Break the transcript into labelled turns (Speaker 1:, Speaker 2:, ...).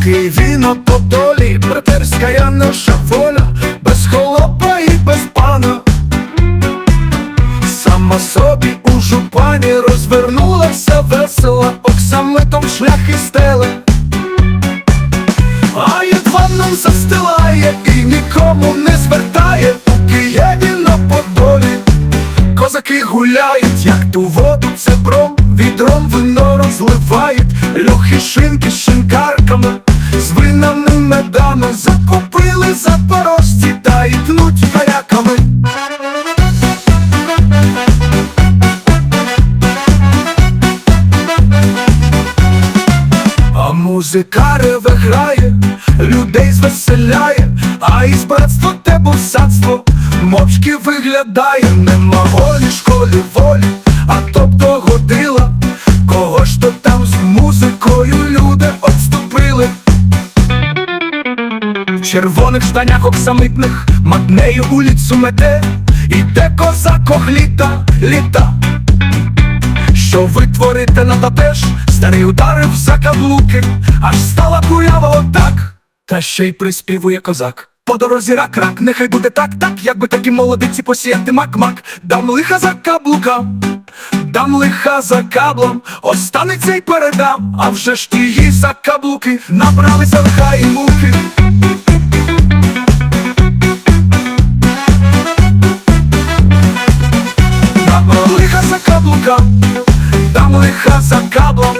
Speaker 1: руки, віно по долі, братерська я наша воля, без холопа і без пана. Сама собі у жупані розвернулася весела, оксамитом шлях і стеле, а єдваном застилає і нікому не звертає, у Києві на подолі. Козаки гуляють, як ту воду це бром, відром вино розливають, льохи шинки. Музика реве грає, людей звеселяє, а із братства те бусацтво мовчки виглядає, нема волі, школі волі, а тобто годила, кого ж то там з музикою люди отступили. В червоних штанях оксамитних матнею улицю мете, іде козак літа, літа. Що витворити надо теж, старий ударив за каблуки, аж стала куява отак, та ще й приспівує козак. По дорозі рак рак, нехай буде так, так, якби такі молодиці посіяти мак-мак, дам лиха за каблука, дам лиха за каблом, останеться й передам, а вже ж тії за каблуки набралися лиха і муки. Дам лиха за каблука, там лиха за каблом.